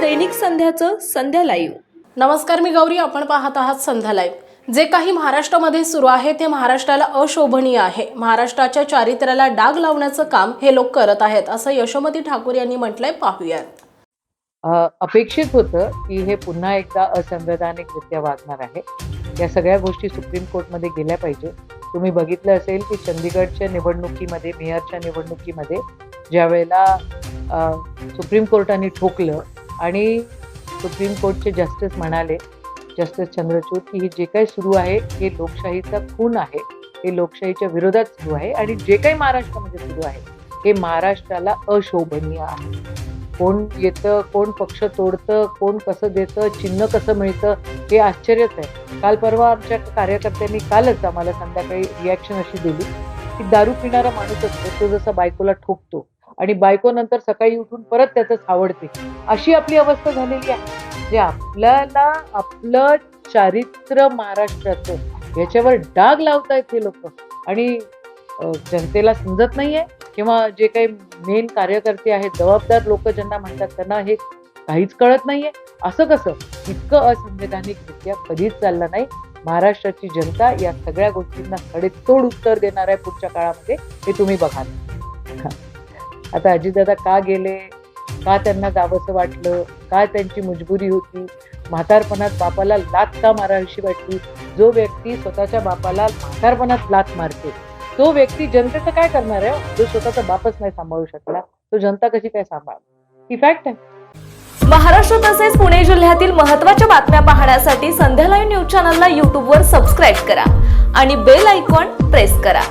दैनिक संध्याचं संध्या live नमस्कार मी गौरी आपण पाहत आहात संध्या लाईव्ह जे काही महाराष्ट्रामध्ये सुरू आहे ते महाराष्ट्राला अशोभनीय आहे. महाराष्ट्राच्या चारित्र्याला डाग लावण्याचं काम हे लोक करत आहेत असं यशोमती ठाकूर यांनी म्हटलंय. पाहूयात. अपेक्षित होतं की हे पुन्हा एकदा असंवैधानिकरित्या वागणार आहे. या सगळ्या गोष्टी सुप्रीम कोर्टमध्ये गेल्या पाहिजे. तुम्ही बघितलं असेल की चंदीगडच्या निवडणुकीमध्ये मेयरच्या निवडणुकीमध्ये ज्या वेळेला सुप्रीम कोर्टाने ठोकलं आणि सुप्रीम कोर्टचे जस्टिस म्हणाले जस्टिस चंद्रचूड की हे जे काही सुरू आहे हे लोकशाहीचा खून आहे. हे लोकशाहीच्या विरोधात सुरू आहे आणि जे काही महाराष्ट्रामध्ये सुरू आहे हे महाराष्ट्राला अशोभनीय आहे. कोण येतं कोण पक्ष तोडतं कोण कसं देतं चिन्ह कसं मिळतं हे आश्चर्यच आहे. काल परवा आमच्या कार्यकर्त्यांनी कालच आम्हाला संध्याकाळी रिॲक्शन अशी दिली की दारू पिणारा माणूस असतो तो जसा बायकोला ठोकतो आणि बायको नंतर सकाळी उठून परत त्याच आवडते अशी आपली अवस्था झालेली आहे. जे आपल्याला आपलं चारित्र्य महाराष्ट्राचं याच्यावर डाग लावतायत हे लोक. आणि जनतेला समजत नाहीये किंवा जे काही मेन कार्यकर्ते आहेत जबाबदार लोक ज्यांना म्हणतात त्यांना हे काहीच कळत नाहीये. असं कसं? इतकं असंवैधानिकरित्या कधीच चाललं नाही. महाराष्ट्राची जनता या सगळ्या गोष्टींना सडेतोड उत्तर देणार आहे पुढच्या काळामध्ये हे तुम्ही बघाल आता अजितदादा का गेले? का त्यांना जावंसं वाटलं? काय त्यांची मजबुरी होती? म्हातारपणात बापाला लात का मारावीशी वाटली? जो व्यक्ती स्वतःच्या बापाला म्हातारपणात लात मारते तो व्यक्ती जनतेचं काय करणार आहे? जो स्वतःचा बापच नाही सांभाळू शकला तो जनता कशी काय सांभाळ ही फॅक्ट आहे. महाराष्ट्र तसेच पुणे जिल्ह्यातील महत्त्वाच्या बातम्या पाहण्यासाठी संध्या लाईव्ह न्यूज चॅनलला यूट्यूबवर सबस्क्राईब करा आणि बेल आयकॉन प्रेस करा.